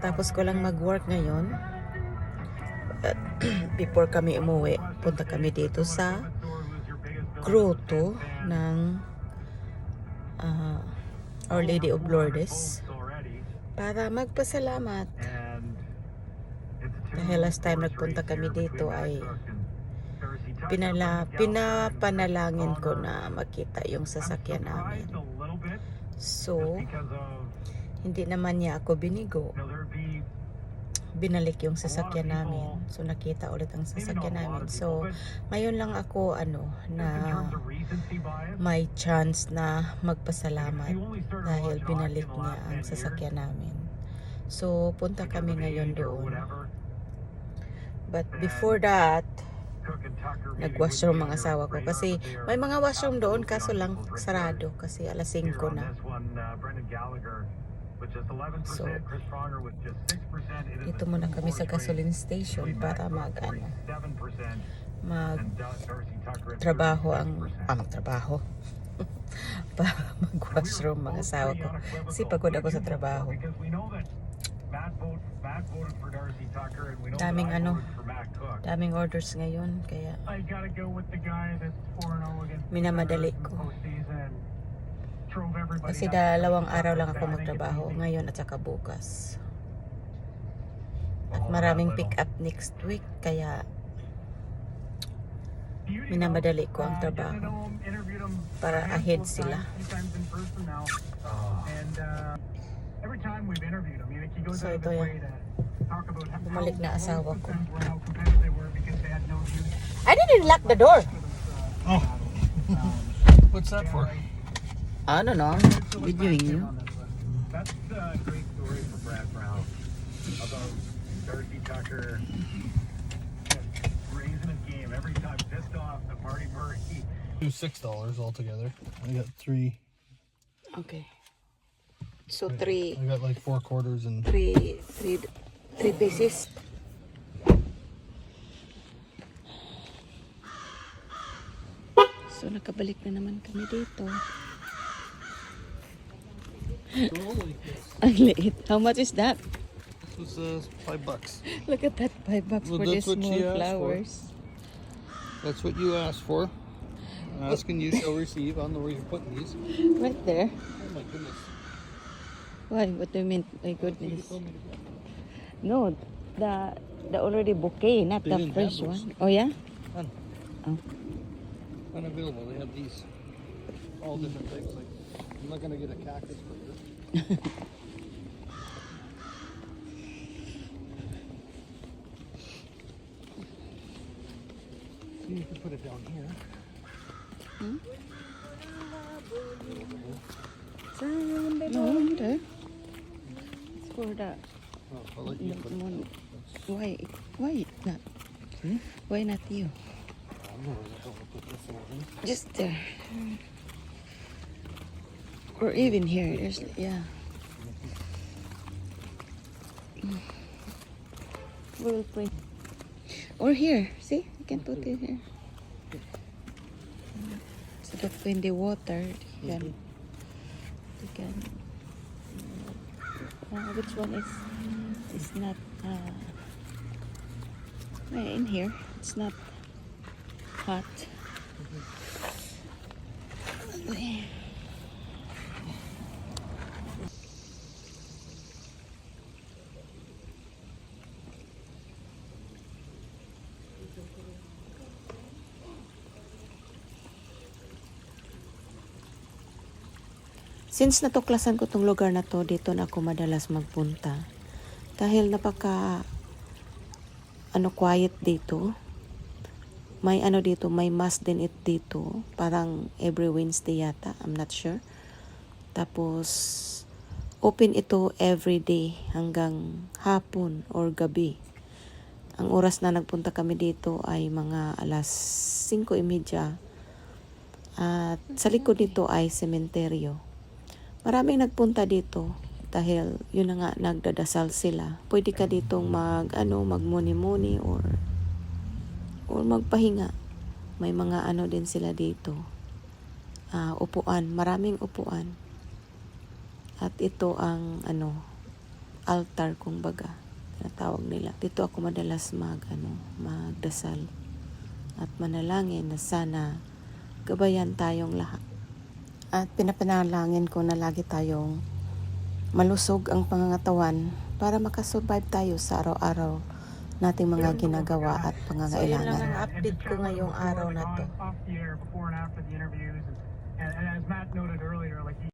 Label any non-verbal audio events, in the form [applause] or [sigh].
Kakatapos ko lang mag-work ngayon. [clears throat] Before kami umuwi, punta kami dito sa grotto ng ah, Our Lady of Lourdes para magpasalamat. Dahil last time nagpunta kami dito ay pinala, pinapanalangin ko na makita yung sasakyan namin. So, hindi naman niya ako binigo. Binalik yung sasakyan namin. So, nakita ulit ang sasakyan namin. So, ngayon lang ako, ano, na may chance na magpasalamat dahil binalik niya ang sasakyan namin. So, punta kami ngayon doon. But before that, nag-washroom mga asawa ko kasi may mga washroom doon kaso lang sarado kasi alas 5 na. So, dito muna kami sa gasoline station para mag ano, mag trabaho ang ah, magtrabaho. [laughs] para mag-washroom mga asawa ko. Kasi pagod ako sa trabaho. Daming ano, daming orders ngayon kaya I gotta go with the guy that's 4-0 against Minamadali ko. Kasi dalawang araw lang ako magtrabaho ngayon at saka bukas. At maraming pick up next week kaya minamadali ko ang trabaho para ahead sila. And uh, So, ito yan. way to talk about how Bumalik na asawa ko. I didn't lock the door. Oh. [laughs] What's that for? I don't know. Videoing you. That's a great story for Brad Brown about Darcy Tucker raising his game every time pissed off the Marty Murray. Do six dollars altogether. I got three. Okay. So three, I got like four quarters and three, three, three pieces. So nakabalik na naman kami dito. Ang liit. [laughs] How much is that? this was uh, five bucks. Look at that, five bucks Well, for these small asked for. flowers. That's what you asked for. Asking you shall [laughs] receive. I don't know where you're putting these. Right there. Oh my goodness. Why? What do you mean? My goodness. told me to get. No, the the already bouquet, not They the didn't fresh have those. one. Oh yeah. Unavailable. They have these. All different types Like I'm not gonna get a cactus for this. [laughs] See, you can put it down here. No, there. It's for the Oh, I'll let you the put it. mon- Why? Why not? Hmm? Why not you? I don't know where the hell to put this one. Just there. Or even here. There's yeah. We'll put. Or here. See, you can put it here. So that when they water, you can. You can. Uh, which one is is not? Uh, in here, it's not hot. Since natuklasan ko tong lugar na to, dito na ako madalas magpunta. Dahil napaka ano quiet dito. May ano dito, may mass din it dito. Parang every Wednesday yata, I'm not sure. Tapos open ito every day hanggang hapon or gabi. Ang oras na nagpunta kami dito ay mga alas 5.30. At sa likod nito ay sementeryo. Maraming nagpunta dito dahil yun na nga nagdadasal sila. Pwede ka ditong mag ano magmuni-muni or or magpahinga. May mga ano din sila dito. Ah, upuan, maraming upuan. At ito ang ano altar kung baga tinatawag nila. Dito ako madalas mag ano, magdasal at manalangin na sana gabayan tayong lahat. At pinapanalangin ko na lagi tayong malusog ang pangangatawan para makasurvive tayo sa araw-araw nating mga ginagawa at So, pangangailangan. And update just ko ngayong araw na to.